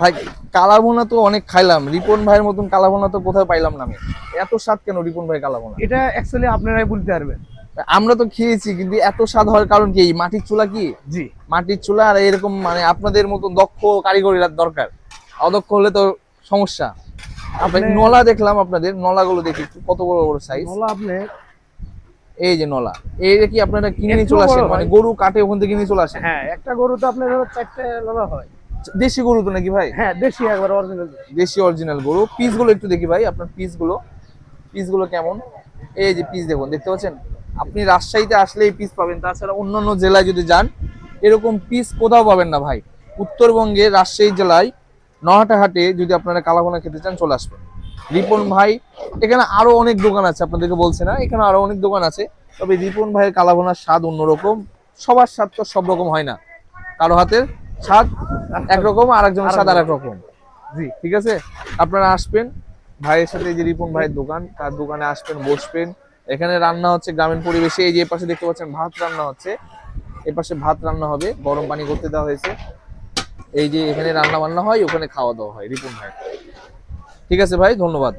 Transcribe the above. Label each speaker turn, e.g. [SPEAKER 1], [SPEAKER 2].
[SPEAKER 1] ভাই কালাভোনা তো অনেক খাইলাম। রিপন ভাইয়ের মতন কালাভোনা তো কোথাও পাইলাম না আমি। এত স্বাদ কেন রিপন ভাই কালাভোনা?
[SPEAKER 2] এটা অ্যাকচুয়ালি আপনারাই বলতে পারবেন।
[SPEAKER 1] আমরা তো খেয়েছি কিন্তু এত স্বাদ হওয়ার কারণ কি? এই মাটির চুলা কি?
[SPEAKER 2] জি।
[SPEAKER 1] মাটির চুলা আর এরকম মানে আপনাদের মতো দক্ষ কারিগরি দরকার। অদক্ষ হলে তো সমস্যা। আপনি নলা দেখলাম আপনাদের নলাগুলো দেখি কত বড় বড় সাইজ
[SPEAKER 2] বলা আপনি
[SPEAKER 1] এই যে নলা। এই কি আপনারা কিনে নিয়ে চলে আসেন? মানে গরু কাটে ওখান থেকে নিয়ে চলে আসেন?
[SPEAKER 2] হ্যাঁ একটা গরু তো আপনার চারটে লড়া হয়।
[SPEAKER 1] দেশি গরু তো নাকি ভাই?
[SPEAKER 2] হ্যাঁ দেশি একবার অরিজিনাল
[SPEAKER 1] দেশি অরিজিনাল গরু। পিসগুলো একটু দেখি ভাই আপনার পিসগুলো। পিসগুলো কেমন? এই যে পিস দেখুন দেখতে পাচ্ছেন? আপনি রাজশাহীতে আসলে এই পিস পাবেন। তাছাড়া অন্যান্য জেলায় যদি যান এরকম পিস কোথাও পাবেন না ভাই। উত্তরবঙ্গে রাজশাহী জেলায় নহাটা হাটে যদি আপনারা কালাভোনা খেতে চান চলে আসবেন। রিপন ভাই এখানে আরও অনেক দোকান আছে আপনাদেরকে বলছে না এখানে আরও অনেক দোকান আছে। তবে রিপন ভাইয়ের কালাভোনার স্বাদ অন্যরকম সবার স্বাদ তো সব রকম হয় না। কারও হাতের স্বাদ একরকম আর একজনের স্বাদ আর রকম জি ঠিক আছে? আপনারা আসবেন ভাইয়ের সাথে যে রিপন ভাইয়ের দোকান তার দোকানে আসবেন বসবেন। এখানে রান্না হচ্ছে গ্রামীণ পরিবেশে এই যে এপাশে দেখতে পাচ্ছেন ভাত রান্না হচ্ছে। এপাশে ভাত রান্না হবে গরম পানি করতে দেওয়া হয়েছে। এই যে এখানে রান্না বান্না হয় ওখানে খাওয়া দাওয়া হয় রিপন ভাই। ঠিক আছে ভাই ধন্যবাদ।